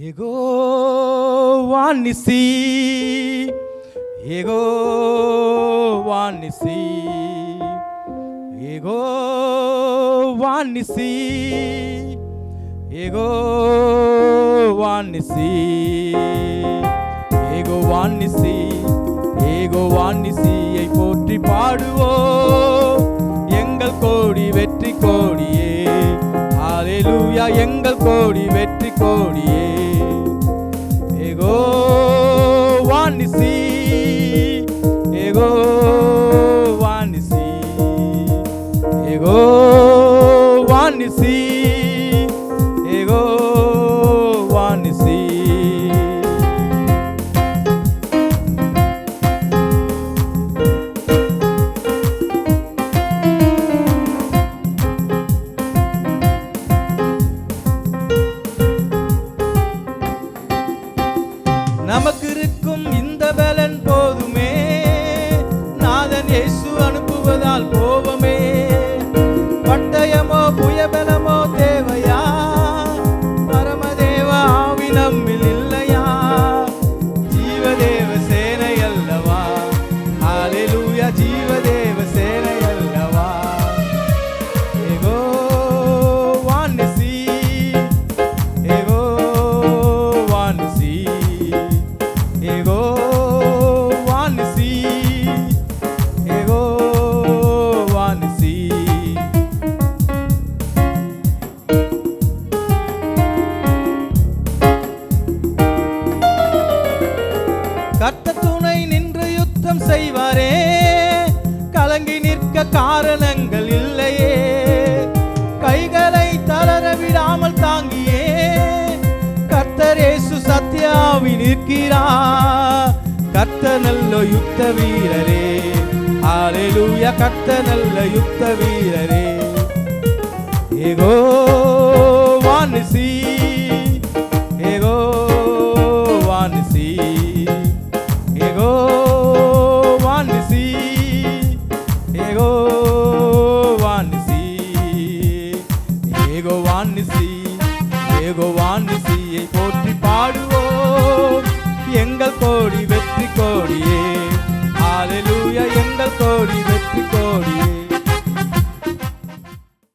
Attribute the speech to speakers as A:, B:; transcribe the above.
A: ஏகோ வானிசி ஏகோ வானிசி ஏகோ வானிசி ஏகோ வானிசி ஏகோ வானிசி ஏகோ வானிசியை போற்றி பாடுவோ. எங்கள் கோடி வெற்றி கோடியே. ஹalleluya எங்கள் கோடி வெற்றி கோடியே. வானிசி ஏகோ வானிசி நமக்கு கர்த்த துணை நின்று யுத்தம் செய்வாரே. கலங்கி நிற்க காரணங்கள் இல்லையே. கைகளை தளர விடாமல் தாங்கியே. கர்த்தரேசு சத்யாவி நிற்கிறார் கர்த்த நல்ல யுத்த வீரரே. ஹalleluya கர்த்த நல்ல யுத்த வீரரே. ஏகோ வான் சீ வான்சி ஏகோவான் நிசியை போற்றி பாடுவோம். எங்கள் கோடி வெற்றி கோடியே. ஆலலூயா எங்கள் கோடி வெற்றி கோடியே.